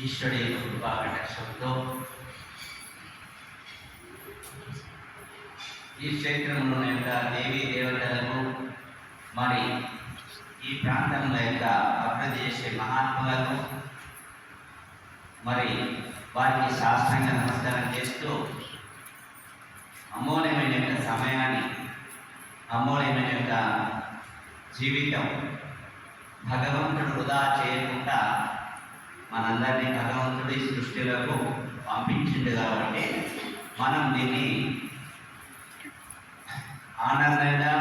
ఈశ్వరుడి కృపా కటాక్షంతో ఈ క్షేత్రంలో యొక్క దేవీ దేవతలను మరి ఈ ప్రాంతంలో యొక్క అభివృద్ధి చేసే మహాత్ములకు మరి వారికి శాస్త్రంగా నమస్కారం చేస్తూ అమూల్యమైన యొక్క సమయాన్ని అమూల్యమైన యొక్క జీవితం భగవంతుడు వృధా చేయకుండా మనందరినీ భగవంతుడి సృష్టిలకు పంపించింది కాబట్టి మనం దీన్ని ఆనందంగా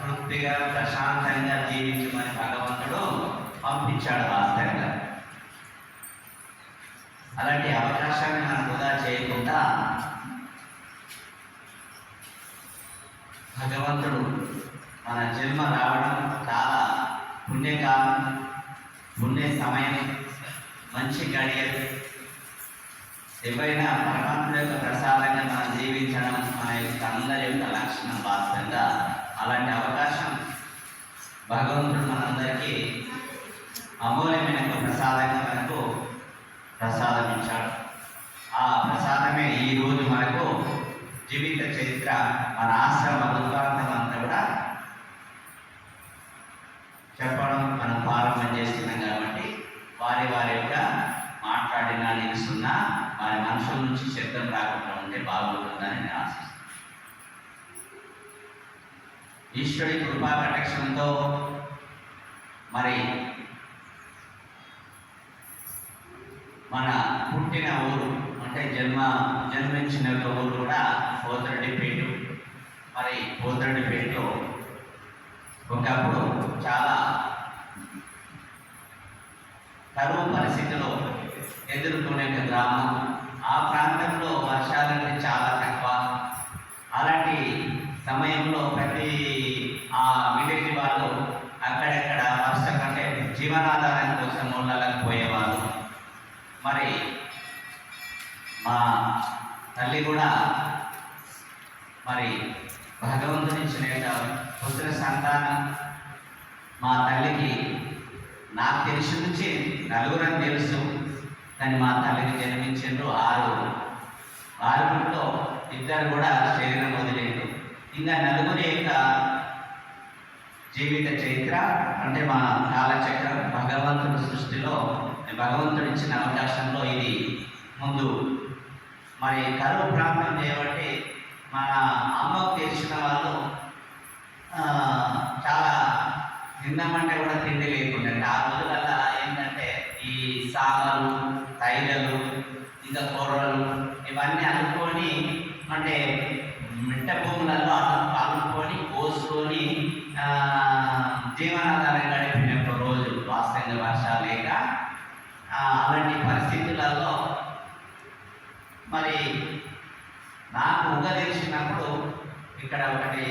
తృప్తిగా ప్రశాంతంగా జీవించమని భగవంతుడు పంపించాడు వాస్తవంగా. అలాంటి అవకాశాన్ని మనం వృధా చేయకుండా భగవంతుడు మన జన్మ రావడం చాలా పుణ్యకాలం పుణ్య సమయం మంచి గడియలు ఎవరైనా పరమాత్మ యొక్క ప్రసాదంగా మనం జీవించడం మన యొక్క అందరి యొక్క లక్షణం వాస్తవంగా అలాంటి అవకాశం భగవంతుడు మనందరికీ అమూల్యమైన ఒక ప్రసాదంగా మనకు ప్రసాదం ఇచ్చాడు ఆ ప్రసాదమే ఈ రోజు మనకు జీవిత చరిత్ర మన ఆశ్రమ వృత్తాంతం అంతా కూడా చెప్పడం మనం ప్రారంభం చేస్తున్నాం కాబట్టి వారి వారి యొక్క మాట్లాడిన సున్నా వారి మనసుల నుంచి శబ్దం రాకుండా ఉంటే బాగుంటుందని నేను ఆశిస్తున్నాను. ఈశ్వరి కృపా కటాక్షంతో మరి మన పుట్టిన ఊరు అంటే జన్మ జన్మించిన ఊరు కూడా పోతరడిపేట మరి పోతరెడ్డిపేటలో ఒకప్పుడు చాలా కరువు పరిస్థితిలో ఎదుర్కొనే గ్రామం ఆ ప్రాంతంలో వర్షాలంటే చాలా తక్కువ. అలాంటి సమయంలో ప్రతి ఆ విలేజ్ వాళ్ళు అక్కడెక్కడ వర్షం కంటే జీవనాధారం కోసం ఊళ్ళకి పోయేవాళ్ళు మరి మా తల్లి కూడా మరి భగవంతుని ఇచ్చిన పుత్ర సంతానం మా తల్లికి నాకు తెలిసి నుంచి నలుగురని తెలుసు. కానీ మా తల్లిని జన్మించిండ్రు ఆరు ఆరుగురిలో ఇద్దరు కూడా శరీరం వదిలేదు ఇంకా నలుగురి యొక్క జీవిత చరిత్ర అంటే మా కాలచక్రం భగవంతుడి సృష్టిలో భగవంతుడు ఇచ్చిన అవకాశంలో ఇది. ముందు మరి కరువు ప్రాంతం చేయబట్టి మన అమ్మకు తెలిసిన వాళ్ళు చాలా తిందామంటే కూడా తిండి లేకుండా ఆ రోజులల్లా ఏంటంటే ఈ సాగలు తైలలు ఇంకా కూరలు ఇవన్నీ అనుకొని అంటే మిట్ట భూములలో అను అనుకొని పోసుకొని ఆ, జీవనాధారం గడిపిన ఒక రోజు వాస్తవంగా వర్షాలు లేక ఆ, అలాంటి పరిస్థితులలో మరి నాకు ఉగ తెలిసినప్పుడు ఇక్కడ ఒకటి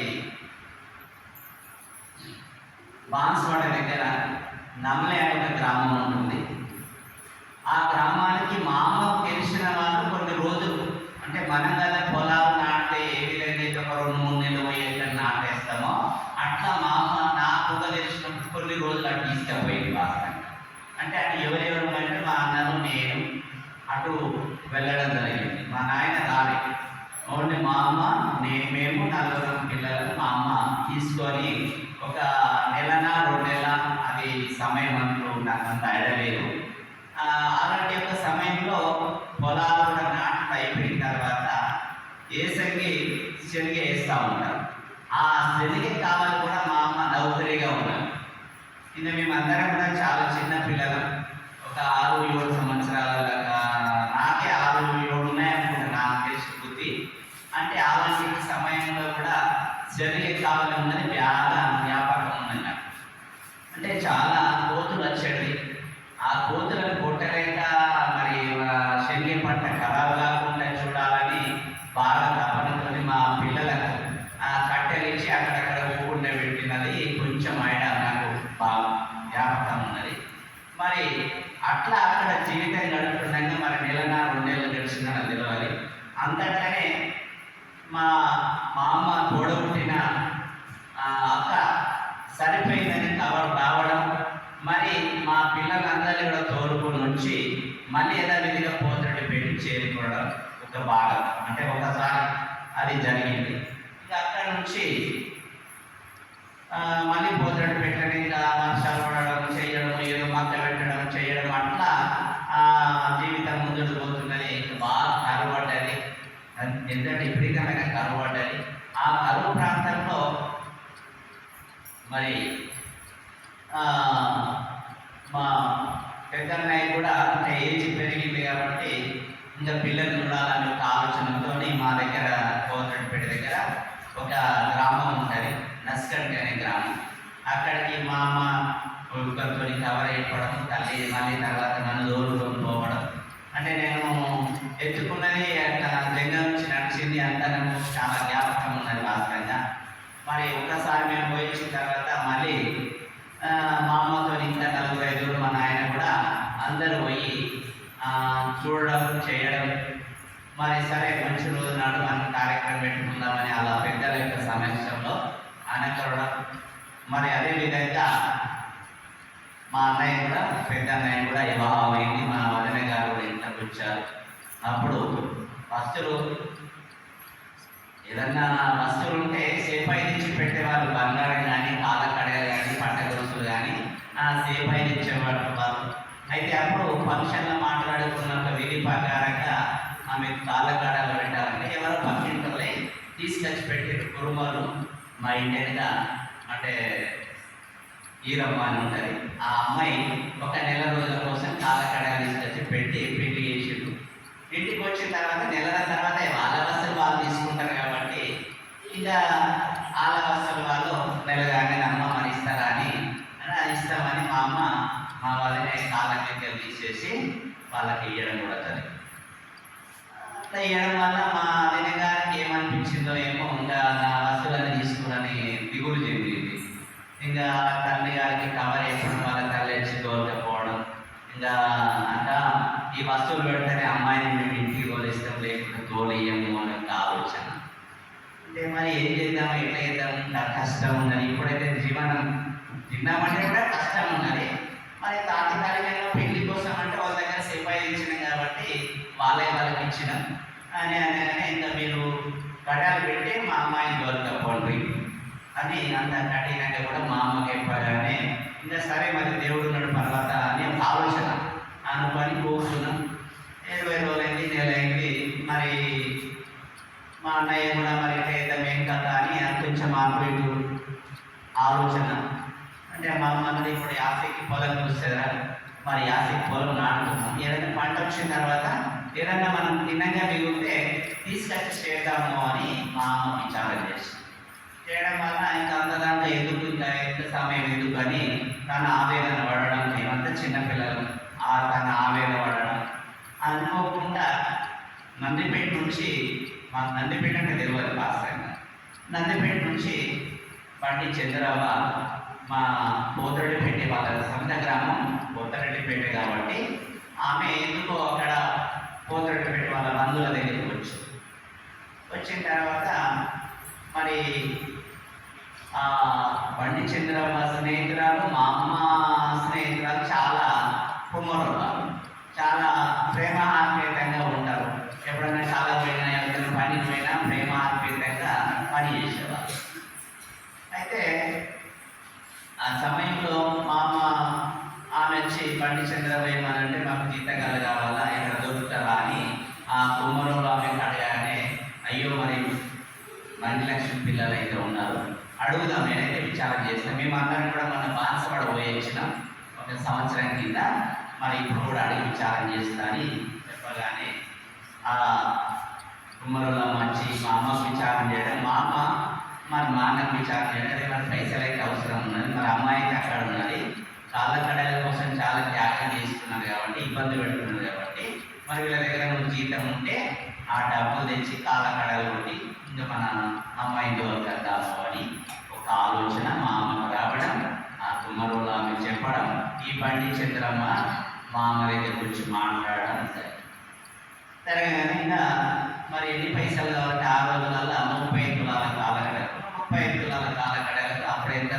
బాన్స్వాడ దగ్గర నమలే అనే ఒక గ్రామం ఉంటుంది ఆ గ్రామానికి మా అమ్మకు తెలిసిన వాళ్ళు కొన్ని రోజులు అంటే మనం కదా పొలాలు నాటే ఏ విధంగా అయితే ఒక రెండు మూడు నెలలు పోయి ఎక్కడ నాటేస్తామో అట్లా మా అమ్మ నాకు ఉగ తెలిసినప్పుడు కొన్ని రోజులు అటు తీసుకుపోయింది వాస్తవంగా అంటే అటు ఎవరెవరు అంటే మా అన్నను నేను అటు వెళ్ళడం జరిగింది మా నాయన రాలేదు ఓన్లీ మా అమ్మ నేను మేము నలుగురం పిల్లలను మా అమ్మ తీసుకొని ఒక నెలన రెండు నెల అది సమయం అంటూ నాకు అంత ఎడలేదు ఆ, అలాంటి యొక్క సమయంలో పొలాలు కూడా నాటు అయిపోయిన తర్వాత ఏసంగి శనగ వేస్తూ ఉంటారు ఆ శనగ కావాలి కూడా మా అమ్మ నౌకరీగా ఉన్నాం ఇది మేమందరం కూడా చాలా చిన్న పిల్లలం. ఒక ఆరు ఏడు కొంచెం నాకు జ్ఞాపకం ఉన్నది. మరి అట్లా అక్కడ జీవితం గడుపుతుండగా మరి నెలన రెండు నెలలు గడిచిందని తెలియాలి అంతట్లనే మా మా అమ్మ తోడబుట్టిన అక్క సరిపోయిందని కవర్ రావడం మరి మా పిల్లలందరినీ కూడా తోడుకుని ఉంచి మళ్ళీ యథావిధిగా పోతడి పెట్టి చేరుకోవడం ఒక భాగం. అంటే ఒకసారి అది జరిగింది. ఇక అక్కడ నుంచి మళ్ళీ పోతడి పెట్టడం ఇంకా వర్షాలు పడడం చేయడం ఏదో మక్క పెట్టడం చేయడం అట్లా జీవితం ముందుకు పోతున్నది బాగా కరువడ్డది. ఎందుకంటే విపరీతమైన కరువడ్డది. ఆ కరువు ప్రాంతంలో మరి మా పెద్దన్నయ్య కూడా అంటే ఏజ్ పెరిగింది కాబట్టి ఇంకా పిల్లలు చూడాలని ఒక ఆలోచనతో మా దగ్గర కోతడిపేట దగ్గర ఒక గ్రామం ఉంటుంది. నస్కట్ అనే గ్రామం. అక్కడికి మా అమ్మ ఉల్కతో కవర్ అయిపోవడం తల్లి మళ్ళీ తర్వాత నన్ను దూరం పోవడం. అంటే నేను ఎత్తుకున్నది అట్లా దగ్గర నుంచి నడిచింది అంతా నాకు చాలా జ్ఞాపకం ఉన్నది వాస్తవంగా. మరి ఒక్కసారి మేము పోయించిన తర్వాత మళ్ళీ మా అమ్మతో ఇంకా నలుగురు ఐదుగురు మా నాయన కూడా అందరూ పోయి చూడడం చేయడం. మరి సరే మంచి రోజు నాడు మనం కార్యక్రమం పెట్టుకుందామని అలా పెద్దల యొక్క సమక్షంలో అనుకోవడం మరి అదే విధంగా మా అన్నయ్య కూడా పెద్ద అన్నయ్య కూడా వివాహం అయింది. మా వదిన గారు కూడా ఇంట్లోకి వచ్చారు. అప్పుడు వస్తువులు ఏదన్నా వస్తువులు ఉంటే సేఫై నుంచి పెట్టేవాళ్ళు బంగారం కానీ పాల కడగలు కానీ పంట గొలుసులు కానీ సేఫ్ సేఫై ఇచ్చేవాళ్ళు వాళ్ళు. అయితే అప్పుడు ఫంక్షన్లో మాట్లాడుకున్న ఒక విధి ప్రకారంగా ఆమె కాళ్ళ కాడలు పెట్టాలంటే ఎవరో పక్కింటోళ్ళే తీసుకొచ్చి పెట్టారు. కురుమలు మా ఇంటి మీద అంటే ఈరమ్మ అని ఉంటుంది. ఆ అమ్మాయి ఒక నెల రోజుల కోసం కాళ్ళ తీసుకొచ్చి పెట్టి పెళ్ళి చేసిండు. ఇంటికి వచ్చిన తర్వాత నెలల తర్వాత వాళ్ళ వస్తువులు వాళ్ళు తీసుకుంటారు కాబట్టి ఇంకా వాళ్ళ వస్తువులు వాళ్ళు నెలగానే అమ్మ మరి ఇస్తారా అని అని ఇస్తామని మా అమ్మ మా వాళ్ళని కాళ్ళ తీసేసి వాళ్ళకి ఇవ్వడం కూడా జరిగింది. అట్లా ఇవ్వడం వల్ల మా ఇంకా తల్లి గారికి కవర్ వేయడం వాళ్ళ తల్లి వచ్చి తోలుకపోవడం ఇంకా అంట ఈ వస్తువులు పెడితేనే అమ్మాయిని మేము ఇంటికి తోలిస్తాం లేకుంటే తోలియము అనే ఆలోచన. అంటే మరి ఏం చేద్దాం ఎట్లా చేద్దాం? నాకు కష్టం ఉందని ఇప్పుడైతే జీవనం తిన్నామంటే అని అంత కఠినంగా కూడా మా అమ్మకి చెప్పగానే ఇంకా సరే మరి దేవుడు ఉన్నాడు పర్వత అని ఒక ఆలోచన. అనుకొని పోతున్నాం ఇరవై రోజులైంది నెల అయింది. మరి మా అన్నయ్య కూడా మరి చేద్దాం ఏం కదా అని కొంచెం మార్పు ఆలోచన. అంటే మా అమ్మ ఇప్పుడు యాసకి పొలం చూస్తారా? మరి యాసకి పొలం నాటుకున్నాం ఏదైనా పంట వచ్చిన తర్వాత ఏదైనా మనం తిన్నగా మిగిలితే తీసుకొచ్చి చేద్దాము అని మా అమ్మ విచారం చేసింది. చేయడం వల్ల ఇంకా అంత ఎందుకు ఇంకా ఎంత సమయం ఎందుకు అని తన ఆవేదన పడడం మేమంతా చిన్నపిల్లలు ఆ తన ఆవేదన పడడం. అనుకోకుండా నందిపేట నుంచి మాకు నందిపేట అంటే తెలియదు వాస్తవంగా నందిపేట నుంచి బండి చంద్రబాబు మా పోతరెడ్డిపేట వాళ్ళ సొంత గ్రామం పోతరెడ్డిపేట కాబట్టి ఆమె ఎందుకో అక్కడ పోతరెడ్డిపేట వాళ్ళ బంధువుల దగ్గరికి వచ్చింది వచ్చిన తర్వాత మరి బండి చంద్ర మా స్నేహితురాలు మా అమ్మ స్నేహితురాలు చాలా కుమ్మరురాలు చాలా ప్రేమ ప్రేమాత్మీతంగా ఉంటారు. ఎప్పుడైనా చాలా పోయినా ఎవరైనా పని పోయినా ప్రేమాత్మీతంగా పని చేసేవారు అయితే ఆ సమయంలో మా అమ్మ ఆమె వచ్చి బండి చంద్రబాబు ఏమనంటే మాకు జీతగాలు అడుగుదాం. నేనైతే విచారం చేసిన. మేము అందరం కూడా మన బాన్సవాడ పోయించినాం ఒక సంవత్సరం కింద మరి ఇప్పుడు కూడా అడిగి విచారం చేస్తానని చెప్పగానే ఆ కుమ్మరంలో మంచి మా అమ్మకు విచారం చేయడం మా అమ్మ మరి మా అన్నకు విచారం చేయడం మరి పైసలు అయితే అవసరం ఉన్నది. మరి అమ్మాయి అయితే అక్కడ ఉన్నది. కాళ్ళ కడాల కోసం చాలా త్యాగం చేస్తున్నారు కాబట్టి ఇబ్బంది పెడుతున్నారు కాబట్టి మరి వీళ్ళ దగ్గర జీతం ఉంటే ఆ డబ్బులు తెచ్చి కాళ్ళ కడలు కొట్టి ఇంకా మన అమ్మాయితో దొరకద్దాము అని ఒక ఆలోచన మా అమ్మకు రావడం ఆ కుమ్మరులు ఆమె చెప్పడం ఈ బండి చంద్రమ్మ మా అమ్మ దగ్గర గురించి మాట్లాడడం సరే. జరగగానే ఇంకా మరి ఎన్ని పైసలు కాబట్టి ఆ రోజులలో ముప్పై తులాల కాలకడ ముప్పై తులాల కాలకడలు అప్పుడు ఎంత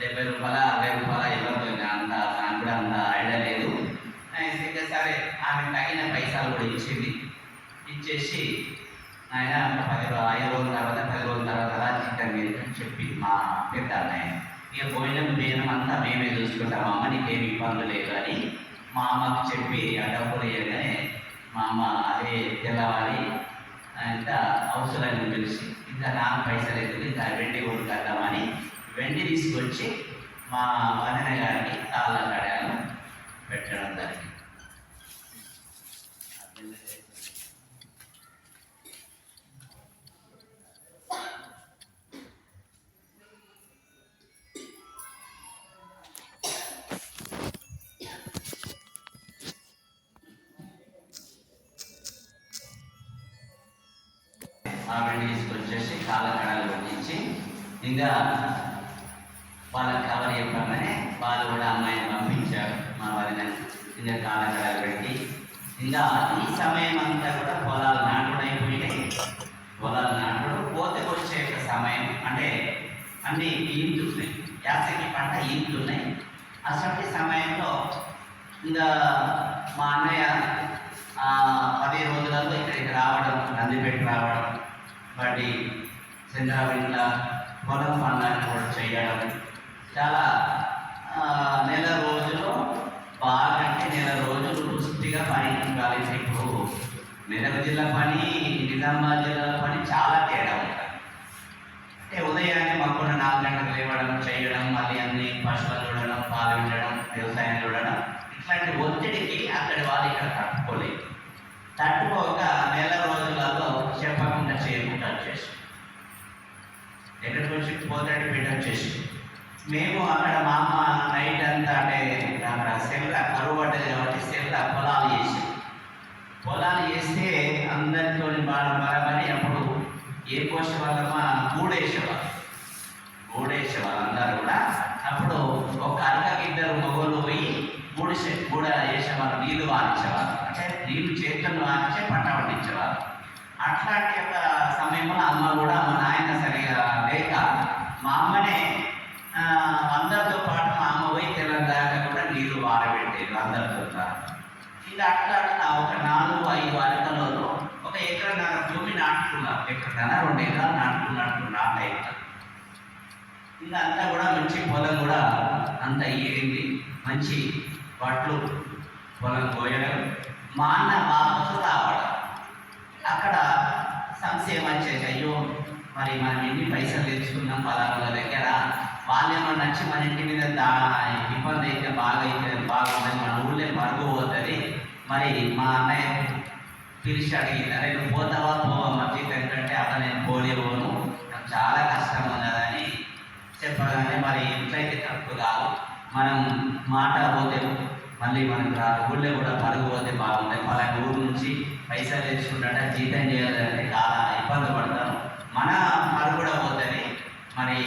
డెబ్బై రూపాయల అరవై రూపాయల ఇవ్వదు అంత నాకు కూడా అంత ఐడియా లేదు. ఇంకా సరే ఆమె తగిన పైసలు కూడా ఇచ్చింది. ఇచ్చేసి ఆయన పది ఐదు రోజుల తర్వాత పది రోజుల తర్వాత రా చికెన్ అని చెప్పి మా పెద్ద అన్నయ్య ఇక భోజనం బియ్యం అంతా మేమే చూసుకుంటాం అమ్మ నీకేమి ఇబ్బంది లేదు అని మా అమ్మకి చెప్పి ఆ డబ్బులు ఇవ్వగానే మా అమ్మ అదే తెల్లవారి ఇంత అవసరాన్ని పిలిచి ఇంకా నాకు పైసలు అవుతుంది ఇంకా వెండి కొనుక్కొద్దామని వెండి తీసుకొచ్చి మా వదిన గారికి తాళ్ళ కడాలను పెట్టడం జరిగింది ఇంకా వాళ్ళకి కవర్ చెప్పగానే వాళ్ళు కూడా అమ్మాయిని పంపించారు. మా వారిని కింద కాళ్ళ పెట్టి. ఇంకా ఈ సమయం అంతా కూడా పొలాలు నాటుడు అయిపోయినాయి. పొలాలు నాటుడు కోతకు వచ్చే యొక్క సమయం. అంటే అన్ని ఈంతున్నాయి యాసకి పంట ఈంతున్నాయి అసలు సమయంలో ఇంకా మా అన్నయ్య పది రోజులలో ఇక్కడికి రావడం నందిపేట రావడం వాటి చంద్రావింట్ల పొలం పనులను కూడా చేయడం చాలా నెల రోజులు బాగంటే నెల రోజులు పుష్టిగా పని ఉండాలి. ఇప్పుడు మెదక్ జిల్లా పని నిజామాబాద్ జిల్లా పని చాలా తేడా ఉంటుంది. అంటే ఉదయాన్నే మాకున్న నాలుగు గంటలు లేవడం చేయడం మళ్ళీ అన్ని పశువులు చూడడం పాలు వినడం వ్యవసాయం చూడడం ఇట్లాంటి ఒత్తిడికి అక్కడి వాళ్ళు ఇక్కడ తట్టుకోలేదు. తట్టుకో నెల రోజులలో చెప్పకుండా చేయకుండా వచ్చేసి ఎక్కడికి వచ్చి పోతాడు బిడ్డ వచ్చేసి మేము అక్కడ మా అమ్మ నైట్ అంతా అంటే అక్కడ సెల్ల కరువు పడ్డది కాబట్టి సెల్ల పొలాలు చేసి. పొలాలు చేస్తే అందరితో బాగా బరబరి అప్పుడు ఏ పోషణ వల్ల గూడేసేవాళ్ళు గూడేసేవారు అందరూ కూడా అప్పుడు ఒక అరకకి ఇద్దరు మగోళ్ళు పోయి గూడి గూడ వేసేవారు నీళ్ళు వారించేవారు అంటే నీళ్ళు చేతులు వారించే పంట పండించేవారు అట్లాంటి ఒక సమయంలో అమ్మ కూడా మా నాయన సరిగా లేక మా అమ్మనే అందరితో పాటు మా అమ్మ పోయి తెల్లందాకా కూడా నీళ్ళు వారబెట్టేది అందరితో పాటు. ఇది అట్లా అట్లా ఒక నాలుగు ఐదు అరకలలో ఒక ఎకరన్నర భూమి నాటుకున్నారు ఎకరన్నర రెండు ఎకరాలు నాటుకున్నట్టు నాట ఇంకా అంతా కూడా మంచి పొలం కూడా అంత ఏరింది. మంచి వడ్లు పొలం కోయడం. మా అన్న మా రావడం. అక్కడ సంశయం వచ్చేసి అయ్యో మరి మనం ఎన్ని పైసలు తెచ్చుకున్నాం పలానా దగ్గర? వాళ్ళేమో నచ్చి మన ఇంటి మీద దా ఇబ్బంది అయితే బాగా అయితే బాగుంటుంది మన ఊళ్ళో పరుగు పోతుంది. మరి మా అన్నయ్య పిలిచి అడిగింది అరే నువ్వు పోతావా? పోవా? మా ఎందుకంటే అలా నేను పోలేవును నాకు చాలా కష్టం ఉన్నదని చెప్పగానే మరి ఎట్లయితే తప్పు కాదు. మనం మాట పోతే మళ్ళీ మనకు రాదు ఊళ్ళో కూడా పరుగు పోతే బాగుంటుంది. పలానా ఊరు నుంచి పైసలు తెచ్చుకుంటే జీతం చేయాలంటే చాలా ఇబ్బంది పడతాను మన పరుగు కూడా పోతుంది. మరి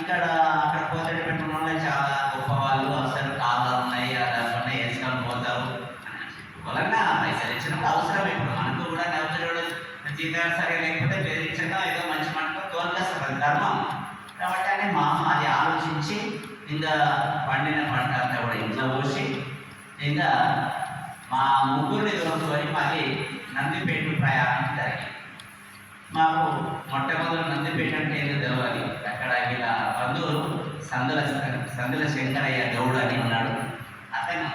ఇక్కడ అక్కడ పోతే పెట్టిన వాళ్ళు చాలా గొప్ప వాళ్ళు అసలు కాలాలు ఉన్నాయి అలా వేసుకొని పోతారు. వలన పైసలు ఇచ్చినప్పుడు అవసరం ఇప్పుడు. మనకు కూడా నవ్వుతాడు జీతాలు సరిగా లేకపోతే బెదిరించడం ఏదో మంచి మనకు తోలుకొస్తారు ధర్మం. కాబట్టి అని మా అమ్మ అది ఆలోచించి ఇంకా పండిన పంట అంతా కూడా ఇంట్లో పోసి ఇంకా మా ముగ్గురిని దొరుకుకొని మళ్ళీ నందిపేట ప్రయాణం జరిగింది. మాకు మొట్టమొదటి నందిపేట పేషెంట్ ఏదో తెలియాలి అక్కడ ఇలా బంధువులు సందుల సందుల శంకరయ్య గౌడ్ అని ఉన్నాడు. అతను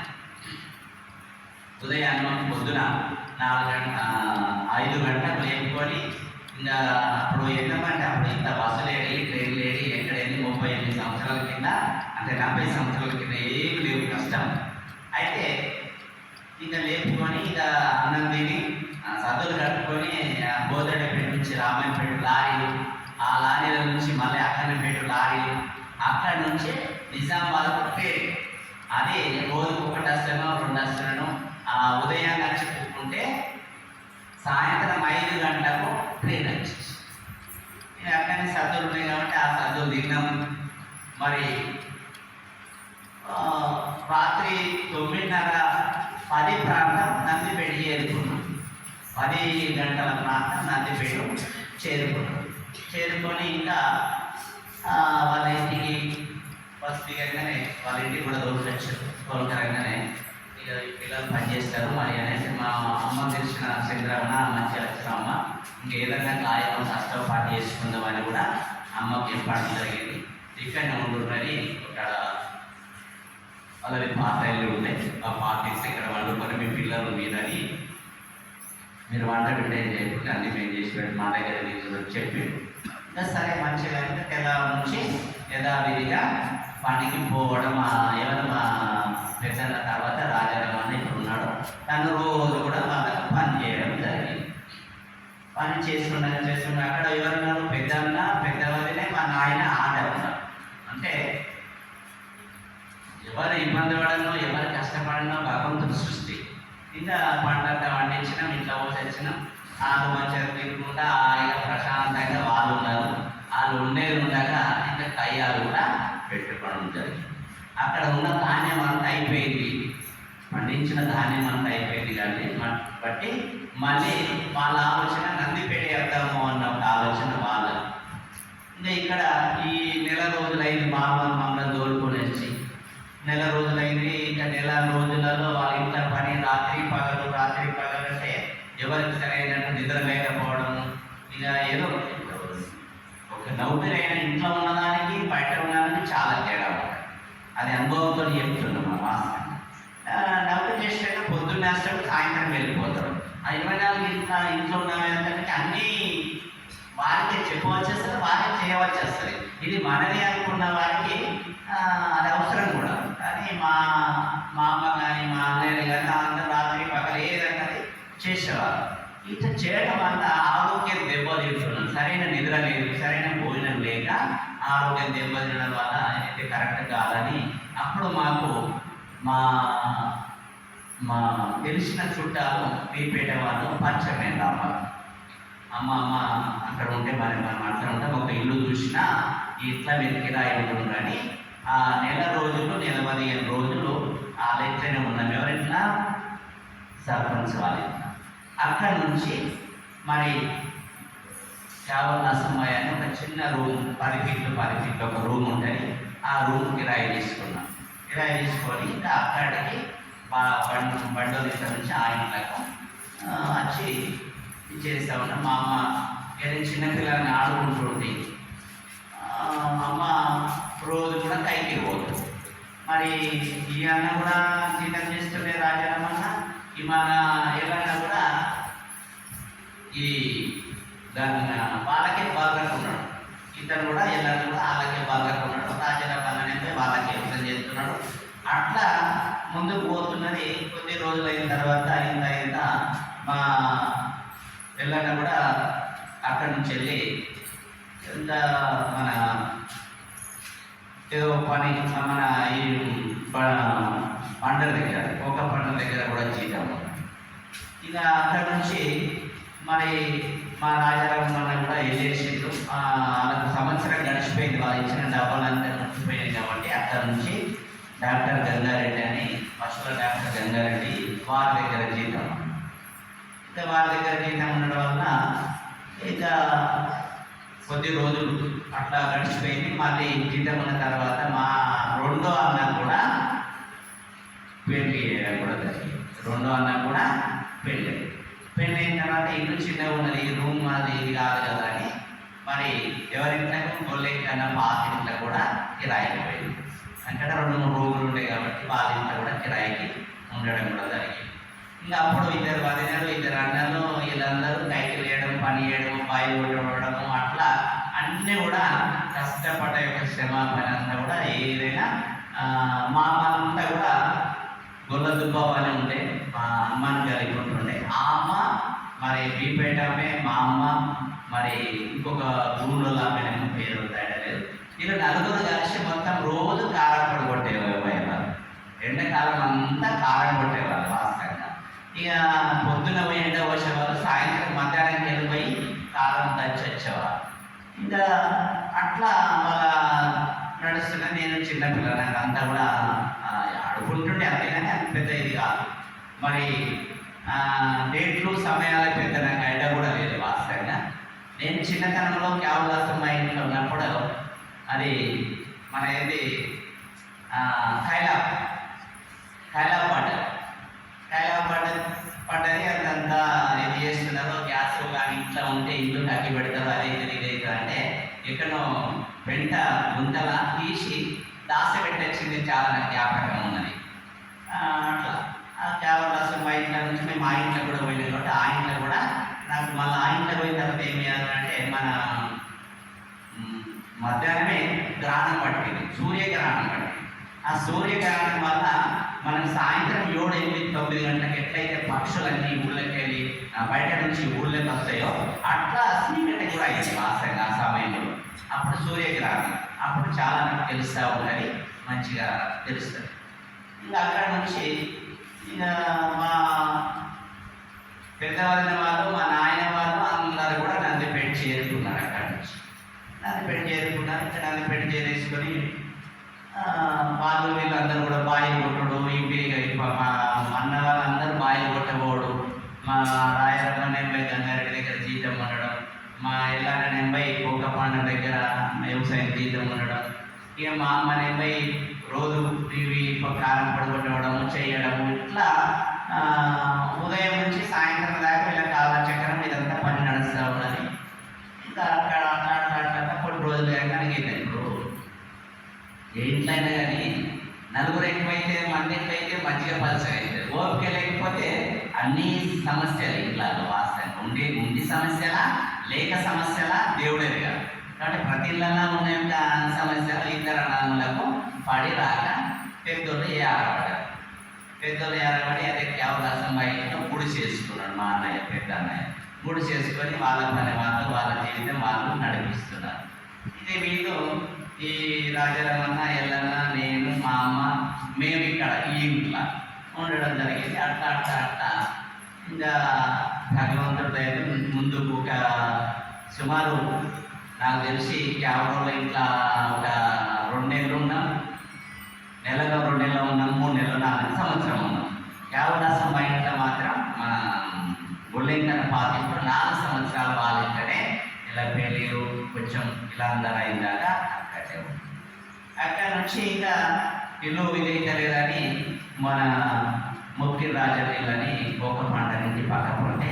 ఉదయాన్నం పొద్దున నాలుగు గంట ఐదు గంటలకు లేపుకొని ఇంకా అప్పుడు ఎంతమంటే అప్పుడు ఇంత బస్సు లేడి ట్రైన్ లేడి ఎక్కడ ముప్పై ఎనిమిది సంవత్సరాల కింద అంటే నలభై సంవత్సరాల కింద ఏమి లేవు కష్టం. అయితే ఇంకా లేపుకొని ఇంకా అన్నం తిని ఆ, సద్దులు కట్టుకొని ఆ, పెట్టి నుంచి రామాయణపేట లారీలు ఆ లారీల నుంచి మళ్ళీ అక్కడపేట లారీలు అక్కడి నుంచి నిజామాబాద్ ట్రైన్ అది రోజు ఒకటి వస్తాను రెండు వస్తాను ఆ ఉదయం వచ్చి కూకుంటే సాయంత్రం ఐదు గంటలకు ట్రైన్ వచ్చేసి అక్కడనే సద్దులు ఉన్నాయి కాబట్టి ఆ సద్దులు తిన్నాం. మరి రాత్రి తొమ్మిదిన్నర పది ప్రాంతం నందిపేట చేరుకున్నాం. పది గంటల ప్రాంతం నందిపేట చేరుకున్నాం చేరుకొని. ఇంకా వాళ్ళ ఇంటికి ఫస్ట్ దిగంగానే వాళ్ళ ఇంటికి కూడా దోషొచ్చారు తోలుకరంగానే ఇక ఈ పిల్లలు పనిచేస్తారు మరి అనేసి మా అమ్మ తెలిసిన చంద్రమ్మ మంచి వచ్చినమ్మ ఇంకా ఏదైనా గాయం కష్టం పాటు చేసుకుందామని కూడా అమ్మకి ఏర్పాటు జరిగింది. ఇక్కడనే ఉంటుందని ఒక అలాగే పాత ఇల్లు ఉన్నాయి ఆ పాత ఇక్కడ వండుకొని మీ పిల్లలు మీదని మీరు వంట బిడ్డ ఏం చేయకుండా అన్ని మేము చేసి పెట్టి మా దగ్గర తీసుకొని చెప్పి ఇంకా సరే మంచిగా ఎలా తెల్లవారు నుంచి యథావిధిగా పనికి పోవడం ఆ ఎవరు మా పెద్దన్న తర్వాత రాజారావు అని ఇప్పుడు ఉన్నాడు తను రోజు కూడా వాళ్ళకి పని చేయడం జరిగింది. పని చేస్తుండగా చేస్తుండగా అక్కడ ఎవరున్నారు? పెద్దన్న పెద్దవారినే మా నాయన ఆడ ఉన్నారు అంటే ఎవరు ఇబ్బంది పడనో ఎవరు కష్టపడనో భగవంతుడు సృష్టి ఇంకా పంటంతా పండించినాం ఇంట్లో పోసొచ్చినాం ఆలు మంచిగా తినుకుంటా హాయిగా ప్రశాంతంగా వాళ్ళు ఉన్నారు వాళ్ళు ఉండేది ఉండగా ఇంకా కయ్యాలు కూడా పెట్టుకోవడం జరిగింది అక్కడ ఉన్న ధాన్యం అంతా అయిపోయింది పండించిన ధాన్యం అంత అయిపోయింది కానీ బట్టి మళ్ళీ వాళ్ళ ఆలోచన నంది పెట్టేద్దాము అన్న ఒక ఆలోచన వాళ్ళ ఇంకా ఇక్కడ ఈ నెల రోజులైంది బాబా మమ్మల్ని తోలుకొని వచ్చి నెల రోజులైంది ఇంకా నెల రోజులలో వాళ్ళ ఇంట్లో పని రాత్రి పగలు రాత్రి పగలు అంటే ఎవరికి సరైనట్టు నిద్ర లేకపోవడం ఇక ఏదో ఒక నౌకరైన ఇంట్లో ఉన్నదానికి బయట ఉన్నదానికి చాలా తేడా అది అనుభవంతో చెప్తున్నారు మా మాస్టర్ ఆ, నౌకరు చేసాక పొద్దున్న సాయంత్రం వెళ్ళిపోతాడు ఆ ఇరవై నాలుగు ఇంట్లో ఉన్న ఉన్నదానికి అన్నీ వారికి చెప్పవలసి వస్తుంది వారికి చేయవలసి వస్తుంది. ఇది మనది అనుకున్న వారికి అది అవసరం కూడా. కానీ మా మా అమ్మ కానీ మా అన్నయ్య కానీ అందరూ రాత్రి పగలు ఏదన్నది చేసేవారు. ఇట్లా చేయడం వల్ల ఆరోగ్యం దెబ్బతింటున్నాం. సరైన నిద్ర లేదు సరైన భోజనం లేక ఆరోగ్యం దెబ్బతినడం వల్ల అయితే కరెక్ట్ కాదని అప్పుడు మాకు మా మా తెలిసిన చుట్టాలు మీపేట వాళ్ళు పరిచయం రావాలి అమ్మ అమ్మ అక్కడ ఉంటే మరి మనం అక్కడ ఒక ఇల్లు చూసినా ఇట్లా వెతికిరా ఉంటుంది కానీ ఆ నెల రోజులు నెల పదిహేను రోజులు ఆ లెక్కనే ఉన్నాం ఎవరింట్లో? సర్పంచ్ వాళ్ళ. అక్కడి అక్కడ నుంచి మరి చావల్ సమయాన్ని ఒక చిన్న రూమ్ పది ఫీట్లు పది ఫీట్లు ఒక రూమ్ ఉంటుంది. ఆ రూమ్ కిరాయి తీసుకున్నాం. కిరాయి తీసుకొని ఇంకా అక్కడికి బండి బండో బండోలు నుంచి ఆయన వచ్చి చేస్తా ఉన్నాం. మా అమ్మ ఏదో చిన్నపిల్లల్ని ఆడుకుంటుంది అమ్మ రోజు కూడా కైకి పోదు. మరి ఈ అన్న కూడా జీతం చేస్తుండే రాజారామన్న ఈ మన ఏమన్నా కూడా ఈ దాని వాళ్ళకే బాగా ఉన్నాడు ఇతను కూడా ఎల్లన్న కూడా వాళ్ళకే బాగా ఉన్నాడు రాజారామన్న అంటే వాళ్ళకే యుద్ధం చేస్తున్నాడు. అట్లా ముందుకు పోతున్నది కొద్ది రోజులు అయిన తర్వాత ఇంత ఇంత మా ఎల్లన్న కూడా అక్కడి నుంచి వెళ్ళి ఎంత మన ఏదో పని మన ఈ ప- పంటల దగ్గర ఒక పంటల దగ్గర కూడా జీతం. ఇక అక్కడ నుంచి మరి మా రాజారావు మన కూడా వెళ్ళేసిండు. వాళ్ళకు సంవత్సరం గడిచిపోయింది. వాళ్ళు ఇచ్చిన డబ్బాలంతా గడిచిపోయింది కాబట్టి అక్కడ నుంచి డాక్టర్ గంగారెడ్డి అని పశువుల డాక్టర్ గంగారెడ్డి వారి దగ్గర జీతం. ఇంకా వారి దగ్గర జీతం ఉండడం వలన ఇక కొద్ది రోజులు అట్లా గడిచిపోయింది. మళ్ళీ జీతం ఉన్న తర్వాత మా రెండో అన్న కూడా పెళ్ళి చేయడం కూడా జరిగింది. రెండో అన్న కూడా పెళ్ళి. పెళ్ళి అయిన తర్వాత ఇల్లు చిన్నగా ఉన్నది రూమ్ అది ఇది కాదు కదా అని మరి ఎవరింట్లో గొల్లెక్కన్న పాత ఇంట్లో కూడా ఇలా పోయింది అక్కడ రెండు మూడు రోజులు ఉంటాయి కాబట్టి వాళ్ళ ఇంట్లో కూడా కిరాయికి ఉండడం కూడా జరిగింది. ఇంకా అప్పుడు ఇద్దరు వదినలు ఇద్దరు అన్నలు వీళ్ళందరూ కైకి వేయడం పని చేయడం బాయి ఉండడము అట్లా అన్నీ కూడా కష్టపడ్డ యొక్క శ్రమ పని అంతా కూడా ఏదైనా మా అమ్మంతా కూడా గొల్ల దుబ్బావు అని ఉండే మా అమ్మని కలిగి ఉంటుండే ఆ అమ్మ మరి బీపేట మా అమ్మ మరి ఇంకొక భూములలో ఆమె పేరు తేడలేదు వీళ్ళు నలుగురు కలిసి మొత్తం రోజు కారం పొడి కొట్టేవారు ఎండాకాలం అంతా కారం కొట్టేవాళ్ళు వాస్తవంగా. ఇక పొద్దున పోయి ఎండ పోసేవాళ్ళు సాయంత్రం మధ్యాహ్నం వెళ్ళిపోయి కారం దంచి వచ్చేవారు. ఇంకా అట్లా వాళ్ళ నడుస్తున్న నేను చిన్నపిల్ల నాకు అంతా కూడా ఆ, ఆడుకుంటుండే అంత పెద్ద ఇది కాదు. మరి డేట్లు సమయాల పెద్ద నాకు ఐడియా కూడా లేదు వాస్తవంగా. నేను చిన్నతనంలో కేవలాసం మా ఇంట్లో ఉన్నప్పుడు అది మన ఏది? కైలా కైలా పాట. కైలా పాట పడ్డది అదంతా ఇది చేస్తున్నారు. గ్యాస్ కానీ ఇంట్లో ఉంటే ఇల్లు కట్టి పెడతారు అదే ఇది ఇది అంటే ఎక్కడో వెంట గుంతల తీసి దాస పెట్టొచ్చింది చాలా నాకు జ్ఞాపకం ఉన్నది అట్లా. ఆ కేవలం మా ఇంట్లో నుంచి మేము ఆ ఇంట్లో కూడా పోయినాం కాబట్టి ఆ ఇంట్లో కూడా నాకు మళ్ళీ ఆ ఇంట్లో పోయిన తర్వాత ఏం చేయాలంటే మన మధ్యాహ్నమే గ్రహణం పట్టింది సూర్యగ్రహణం పట్టింది. ఆ సూర్యగ్రహణం వల్ల మనం సాయంత్రం ఏడు ఎనిమిది తొమ్మిది గంటలకు ఎట్లయితే పక్షులన్నీ ఊళ్ళకి వెళ్ళి బయట నుంచి ఊళ్ళకి వస్తాయో అట్లా చీకటి కూడా అయింది వాస్తవంగా ఆ సమయంలో. అప్పుడు సూర్యగ్రహణం అప్పుడు చాలా నాకు తెలుస్తూ ఉంటుంది మంచిగా తెలుస్తుంది. ఇంకా అక్కడ నుంచి ఇక మా పెద్దవాళ్ళ వాళ్ళు మా నాయన వాళ్ళు అందరూ కూడా నన్ను పెట్టి అక్కడ నందిపేట చేరుకున్నారు ఇక్కడ నందిపేట పెళ్ళి చేసేసుకొని వాళ్ళు వీళ్ళందరూ కూడా బాయిలు కొట్టడు ఇంటి మా అన్న వాళ్ళందరూ బాయిలు కొట్టబోడు. మా రాయరమ్మ నెంబై గంగారెడ్డి దగ్గర జీతం ఉండడం మా ఎల్లార నెంబై కోకపాండ దగ్గర వ్యవసాయం జీతం ఉండడం ఇక మా అమ్మ నెంబై రోజు ఇవి కారం పడగొట్టడం చేయడము ఇట్లా ఉదయం నుంచి సాయంత్రం దాకా వీళ్ళ కాలచక్రం ఇదంతా పని నడుస్తూ ఉన్నది. ఇంకా అక్కడ రోజులు కలిగింది ఇప్పుడు ఏ అయినా కానీ నలుగురు ఎక్కువైతే మంది ఎక్కువైతే మజ్జిగ అవుతుంది ఓపిక లేకపోతే అన్ని సమస్యలు ఇంట్లో వాస్తవం ఉండి ఉండి సమస్యలా లేక సమస్యలా దేవుడే కాదు. కాబట్టి ప్రతి ఇళ్ళలో ఉన్న యొక్క సమస్యలు ఇతర అన్నములకు పడి రాక పెద్దోళ్ళు ఏ ఆడపడారు పెద్దోళ్ళు ఏరబడి అదే కేవలాసం బయట గుడి చేసుకున్నాడు మా అన్నయ్య పెద్ద అన్నయ్య. గుడి చేసుకొని వాళ్ళ పని వాళ్ళు వాళ్ళ జీవితం వాళ్ళు నడిపిస్తున్నారు. వీళ్ళు ఈ రాజరమన్న ఎల్లన్న నేను మా అమ్మ మేము ఇక్కడ ఈ ఇంట్లో ఉండడం జరిగింది. అట్లా అట్లా అట్లా ఇంకా భగవంతుడు దయ ముందుకు ఒక సుమారు నాకు తెలిసి కేవలం ఇంట్లో ఒక రెండు నెలలు ఉన్నాం. నెలలో రెండు నెలలు ఉన్నాం మూడు నెలలు నాలుగు సంవత్సరం ఉన్నాం. కేవలాసం మా ఇంట్లో మాత్రం మన పాత ఇప్పుడు నాలుగు సంవత్సరాల వాళ్ళ ఇంటనే ఇలా పెళ్ళిళ్ళు కొంచెం ఇలా అందరూ అయిందాక అక్కడే ఉన్నాం. అక్కడ నుంచి ఇంకా ఇల్లు విజయితలేదని మన ముక్తి రాజలీలని ఒక పంట నుంచి పక్కన ఉంటే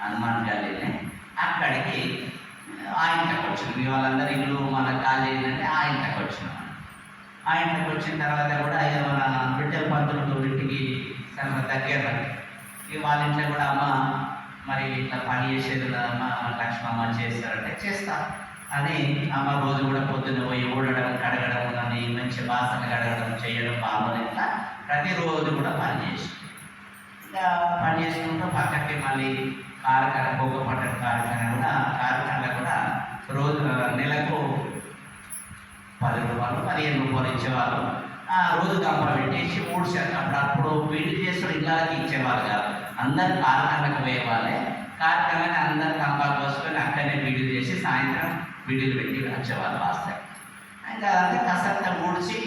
హనుమాన్ గాలిని అక్కడికి ఆ ఇంటికి వచ్చింది వాళ్ళందరూ ఇల్లు మన ఖాళీ అంటే ఆ ఇంటికి వచ్చినాం. ఆ ఇంటికి వచ్చిన తర్వాత కూడా మన బిడ్డల పంతులు ఇంటికి చాలా దగ్గర వాళ్ళ ఇంట్లో కూడా అమ్మ మరి ఇట్లా పని చేసేది అమ్మ లక్ష్మమ్మ చేస్తారంటే చేస్తాను అని అమ్మ రోజు కూడా పొద్దున్న పోయి ఊడడం కడగడం అని మంచి బాసన కడగడం చేయడం పాపం ఇట్లా ప్రతిరోజు కూడా పని చేసి ఇంకా పని చేసుకుంటూ పక్కకి మళ్ళీ కారకర పొగ పట్టడం కారకర కూడా కారకరలో కూడా రోజు నెలకు పది రూపాయలు పదిహేను రూపాయలు ఇచ్చేవాళ్ళు ఆ రోజు గంప పెట్టేసి మూడు శాతం అప్పుడు అప్పుడు వీడి చేస్తున్న ఇళ్ళకి ఇచ్చేవాళ్ళు కాదు. అందరు కార్ఖానకు పోయేవాళ్ళే. కార్ఖానకి అందరు కంపాలు పోసుకొని అక్కడనే వీడియో చేసి సాయంత్రం వీడియోలు పెట్టి వచ్చేవాళ్ళు వాస్తాయి ఇంకా అంతా కసంతా ఊడ్చి